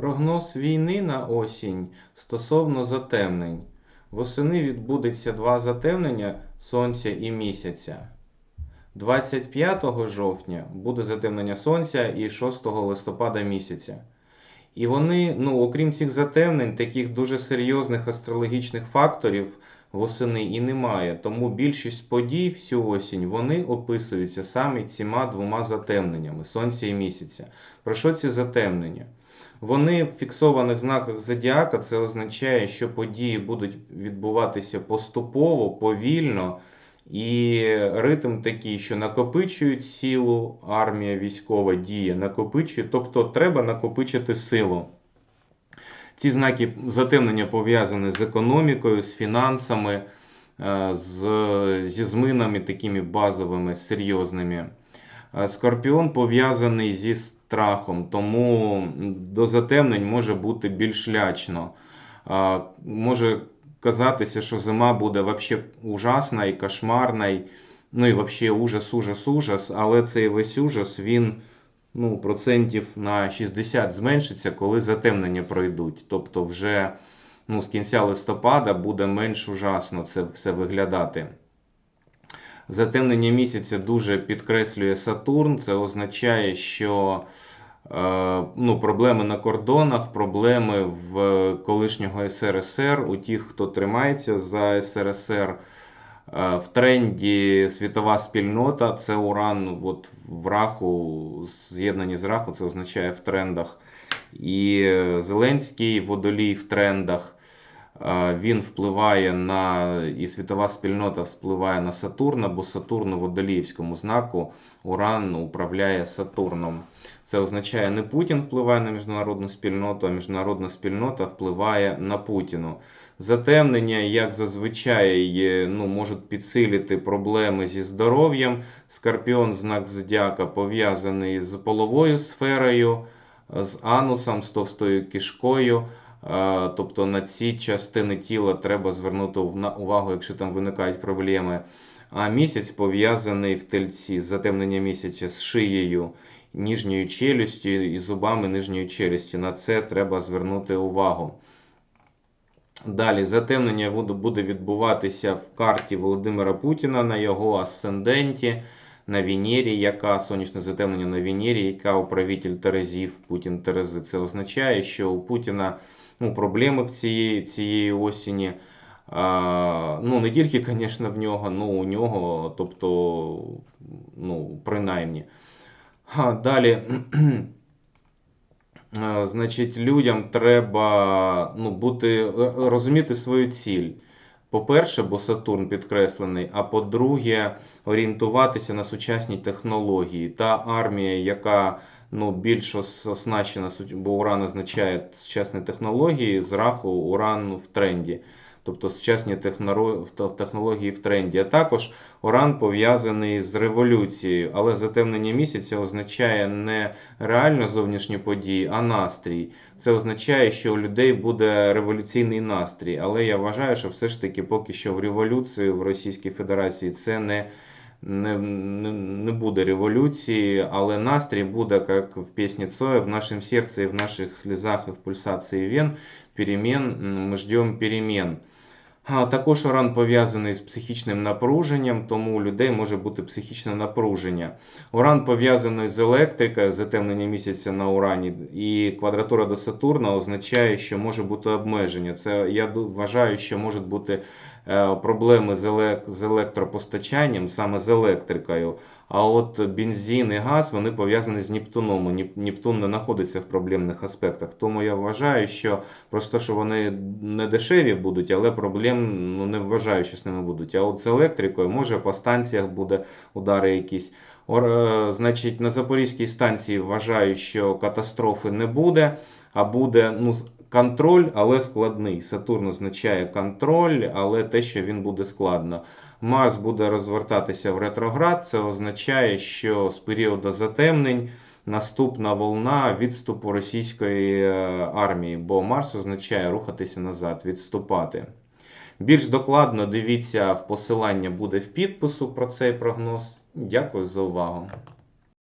Прогноз війни на осінь стосовно затемнень. Восени відбудеться два затемнення Сонця і місяця. 25 жовтня буде затемнення Сонця і 6 листопада місяця. І вони, ну, окрім цих затемнень, таких дуже серйозних астрологічних факторів восени і немає. Тому більшість подій всю осінь вони описуються саме цими двома затемненнями Сонця і місяця. Про що ці затемнення? Вони в фіксованих знаках зодіака це означає, що події будуть відбуватися поступово, повільно, і ритм такий, що накопичують силу, армія військова діє, накопичує, тобто треба накопичити силу. Ці знаки затемнення пов'язані з економікою, з фінансами, е, з, зі зминами такими базовими, серйозними. Е, Скорпіон пов'язаний зі страхом, тому до затемнень може бути більш лячно. Е, Може казатися, що зима буде вообще ужасна і кошмарна, ну і вообще ужас, ужас, ужас, але цей весь ужас, він ну, процентів на 60 зменшиться, коли затемнення пройдуть. Тобто вже ну, з кінця листопада буде менш ужасно це все виглядати. Затемнення місяця дуже підкреслює Сатурн. Це означає, що е, ну, проблеми на кордонах, проблеми в колишнього СРСР, у тих, хто тримається за СРСР. Е, В тренді світова спільнота це уран от в раху, з'єднані з раху, це означає в трендах. І е, Зеленський водолій в трендах. Він впливає на і світова спільнота впливає на Сатурна, бо Сатурн у водоліївському знаку Уран управляє Сатурном. Це означає, не Путін впливає на міжнародну спільноту, а міжнародна спільнота впливає на Путіну. Затемнення, як зазвичай, ну, можуть підсилити проблеми зі здоров'ям. Скорпіон, знак зодіака, пов'язаний з половою сферою, з анусом, з товстою кишкою. Тобто на ці частини тіла треба звернути увагу, якщо там виникають проблеми. А місяць пов'язаний в тельці, затемнення місяця з шиєю, ніжньою челюстю і зубами нижньої челюсті. На це треба звернути увагу. Далі затемнення буде відбуватися в карті Володимира Путіна на його асценденті, на Венері, яка сонячне затемнення на Венері, яка управитель Терезів, Путін Терези. Це означає, що у Путіна ну, проблеми в цієї, цієї осені. А, ну, не тільки, звісно, в нього, ну у нього, тобто, ну, принаймні. А, далі. Е, Значить, людям треба ну, бути, е, розуміти свою ціль. По-перше, бо Сатурн підкреслений, а по-друге, орієнтуватися на сучасні технології. Та армія, яка ну, більш оснащена, бо Уран означає сучасні технології, з раху Уран в тренді. Тобто сучасні технології в тренді. А також Уран пов'язаний з революцією, але затемнення місяця означає не реально зовнішні події, а настрій. Це означає, що у людей буде революційний настрій. Але я вважаю, що все ж таки поки що в революції в Російській Федерації це не, не, не, не буде революції, але настрій буде, як в пісні Цоя, в нашому серці, в наших слізах і в пульсації вен, перемен, ми ждемо перемен. А також уран пов'язаний з психічним напруженням, тому у людей може бути психічне напруження. Уран пов'язаний з електрикою, затемнення місяця на урані, і квадратура до Сатурна означає, що може бути обмеження. Це я вважаю, що можуть бути проблеми з, елек- з електропостачанням, саме з електрикою. А от бензин і газ вони пов'язані з Нептуном. Неп- Нептун не знаходиться в проблемних аспектах. Тому я вважаю, що просто що вони не дешеві будуть, але проблем ну, не вважаю, що з ними будуть. А от з електрикою, може по станціях буде удари якісь. Ор, е, значить, на Запорізькій станції вважаю, що катастрофи не буде, а буде ну, контроль, але складний. Сатурн означає контроль, але те, що він буде складно. Марс буде розвертатися в ретроград. Це означає, що з періоду затемнень наступна волна відступу російської е, армії, бо Марс означає рухатися назад, відступати. Більш докладно дивіться в посилання буде в підпису про цей прогноз. Дякую за увагу.